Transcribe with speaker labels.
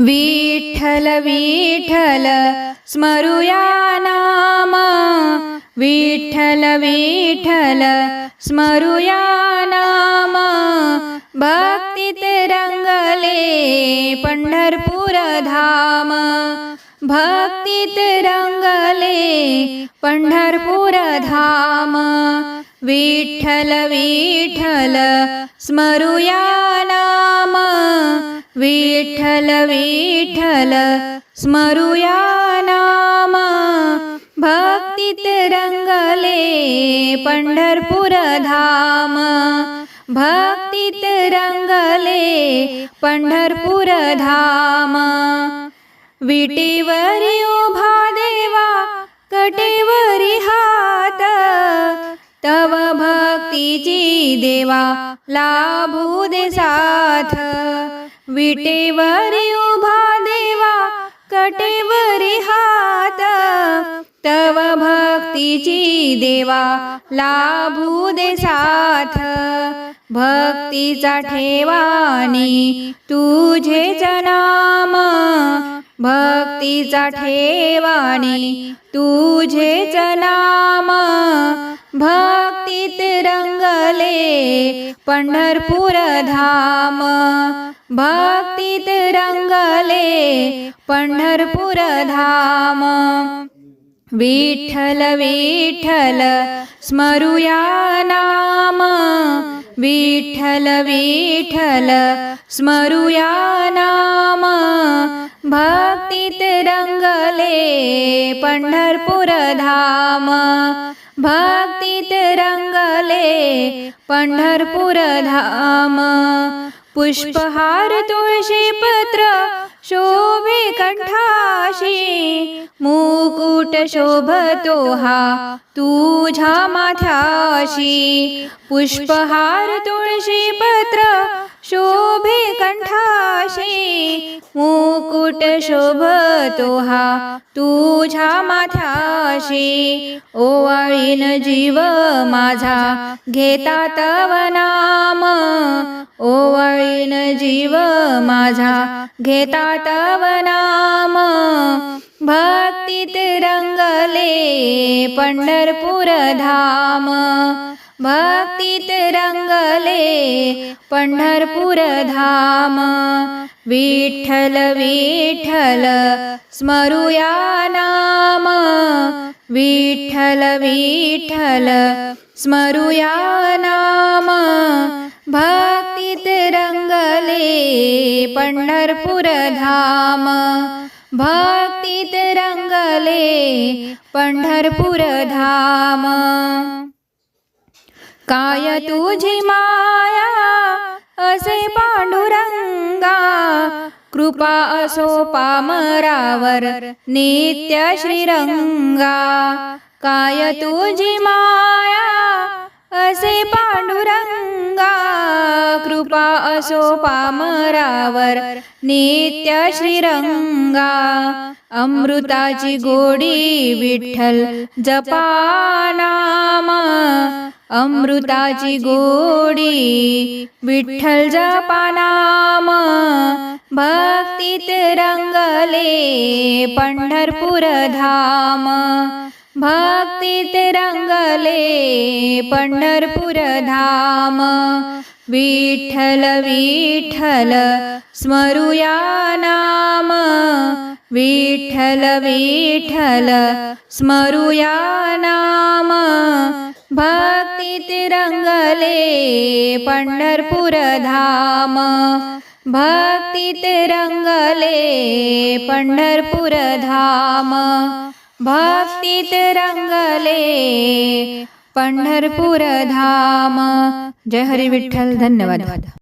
Speaker 1: विठ्ठल विठ्ठल स्मरुया नाम। विठ्ठल विठ्ठल स्मरुया नाम। भक्तीत रंगले पंढरपूर धाम। भक्तीत रंगले पंढरपूर धाम। विठ्ठल विठ्ठल स्मरुया नाम। विठ्ठल विठ्ठल स्मरुया नाम. भक्तीत रंगले पंढरपूर धाम. भक्तीत रंगले पंढरपूर धाम. विटीवरी उभा देवा कटेवरी हात. तव भक्तीची देवा लाभू दे साथ. विटेवरी उभा देवा कटेवरी हात. तव भक्तीची देवा लाभू दे साथ. भक्तीचा ठेवानी तुझेच नाम भक्तीचा ठेवानी तुझेच नाम भक्तीत रंगले पंढरपूर धाम. भक्तीत रंगले पंढरपूर धाम. विठ्ठल विठ्ठल स्मरूया नाम. विठ्ठल विठ्ठल स्मरुया नाम. भक्तीत रंगले पंढरपूर धाम. भक्तीत रंगले पंढरपूर धाम. पुष्पहार तुळशी पत्र शोभे कंठाशी. मुकुट शोभतो हा तुझ्या माथ्याशी. पुष्पहार तुळशी पत्र शोभे कंठाशी. मुकुट शोभतो हा तुझ्या माथ्याशी ओवाळीन जीव माझा. घेता तव नाम ओवाळीन जीव माझा. घेता तव नाम भक्तीत रंगले पंढरपूर धाम. भक्तीत रंगले पंढरपूर धाम. विठ्ठल विठ्ठल स्मरूया नाम. विठ्ठल विठ्ठल स्मरूया नाम. भक्तीत रंगले पंढरपूर धाम. भक्तीत रंगले पंढरपूर धाम. काय तुझी माया? असे पांडुरंगा कृपा असो पामरावर नित्य श्रीरंगा. काय तुझी माया? असे पांडुरंगा कृपा असो पामरावर नित्य श्रीरंगा. अमृताची गोडी विठ्ठल जपाना अमृताची गोडी विठ्ठल जपानाम भक्तीत रंगले पंढरपूर धाम. भक्तीत रंगले पंढरपूर धाम. विठ्ठल विठ्ठल स्मरूया नाम. विठ्ठल विठ्ठल स्मरूया नाम. भक्तीत रंगले पंढरपूर धाम. भक्तीत रंगले पंढरपूर धाम. भक्तीत रंगले पंढरपूर धाम. जय हरी विठ्ठल धन्यवाद.